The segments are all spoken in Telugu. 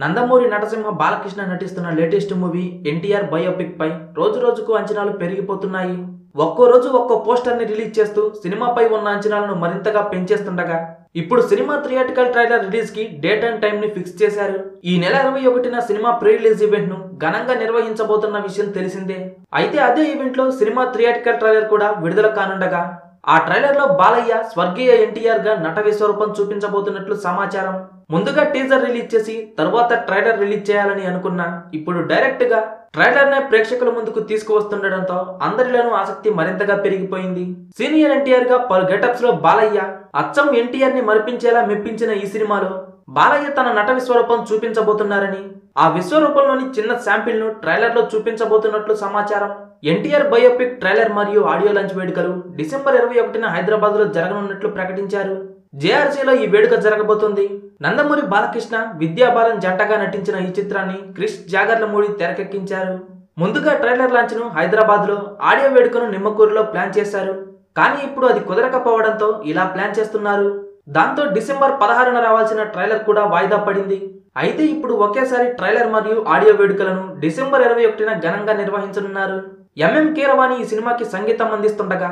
నందమూరి నటసింహ బాలకృష్ణ నటిస్తున్న లేటెస్ట్ మూవీ ఎన్టీఆర్ బయోపిక్ పై రోజు రోజుకు అంచనాలు పెరిగిపోతున్నాయి. ఒక్కో రోజు ఒక్కో పోస్టర్ని రిలీజ్ చేస్తూ సినిమాపై ఉన్న అంచనాలను మరింతగా పెంచేస్తుండగా ఇప్పుడు సినిమా థియేటికల్ ట్రైలర్ రిలీజ్కి డేట్ అండ్ టైం ని ఫిక్స్ చేశారు. ఈ నెల ఇరవై ఒకటిన సినిమా ప్రీ రిలీజ్ ఈవెంట్ను ఘనంగా నిర్వహించబోతున్న విషయం తెలిసిందే. అయితే అదే ఈవెంట్లో సినిమా థియేటికల్ ట్రైలర్ కూడా విడుదల కానుండగా ఆ ట్రైలర్లో బాలయ్య స్వర్గీయ ఎన్టీఆర్గా నట విశ్వరూపం చూపించబోతున్నట్లు సమాచారం. ముందుగా టీజర్ రిలీజ్ చేసి తరువాత ట్రైలర్ రిలీజ్ చేయాలని అనుకున్నా ఇప్పుడు డైరెక్ట్గా ట్రైలర్ నే ప్రేక్షకుల ముందుకు తీసుకువస్తుండటంతో అందరిలోనూ ఆసక్తి మరింతగా పెరిగిపోయింది. సీనియర్ ఎన్టీఆర్గా పలు గెటప్స్లో బాలయ్య అచ్చం ఎన్టీఆర్ని మరిపించేలా మెప్పించిన ఈ సినిమాలో బాలయ్య తన నట విశ్వరూపం చూపించబోతున్నారని ఆ విశ్వరూపంలోని చిన్న శాంపిల్ను ట్రైలర్లో చూపించబోతున్నట్లు సమాచారం. ఎన్టీఆర్ బయోపిక్ ట్రైలర్ మరియు ఆడియో లంచ్ వేడుకలు డిసెంబర్ ఇరవై ఒకటిన హైదరాబాద్లో జరగనున్నట్లు ప్రకటించారు. జేఆర్సీలో ఈ వేడుక జరగబోతుంది. నందమూరి బాలకృష్ణ విద్యాబాలన్ జంటగా నటించిన ఈ చిత్రాన్ని క్రిష్ జాగర్లమూడి తెరకెక్కించారు. ముందుగా ట్రైలర్ లాంచ్ను హైదరాబాద్లో ఆడియో వేడుకను నిమ్మకూరులో ప్లాన్ చేశారు. కానీ ఇప్పుడు అది కుదరకపోవడంతో ఇలా ప్లాన్ చేస్తున్నారు. దాంతో డిసెంబర్ పదహారున రావాల్సిన ట్రైలర్ కూడా వాయిదా పడింది. అయితే ఇప్పుడు ఒకేసారి ట్రైలర్ మరియు ఆడియో వేడుకలను డిసెంబర్ ఇరవై ఒకటిన ఘనంగా నిర్వహించనున్నారు. ఎంఎం కీరవాణి ఈ సినిమాకి సంగీతం అందిస్తుండగా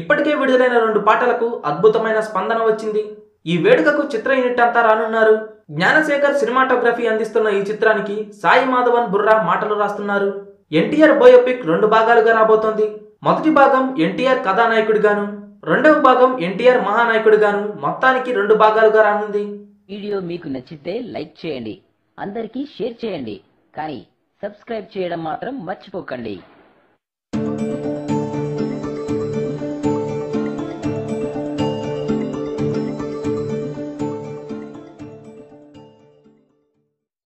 ఇప్పటికే విడుదలైన రెండు పాటలకు అద్భుతమైన స్పందన వచ్చింది. ఈ వేడుకకు చిత్ర యూనిట్ అంతా రానున్నారు. జ్ఞానశేఖర్ సినిమాటోగ్రఫీ అందిస్తున్న ఈ చిత్రానికి సాయి మాధవన్ బుర్రా మాటలు రాస్తున్నారు. ఎన్టీఆర్ బయోపిక్ రెండు భాగాలుగా రాబోతోంది. మొదటి భాగం ఎన్టీఆర్ కథానాయకుడిగాను. రెండవ భాగం ఎన్టీఆర్ మహానాయకుడిగాను. మొత్తానికి రెండు భాగాలుగా రానుంది. వీడియో మీకు నచ్చితే లైక్ చేయండి. అందరికీ షేర్ చేయండి. కానీ సబ్స్క్రైబ్ చేయడం మాత్రం మర్చిపోకండి.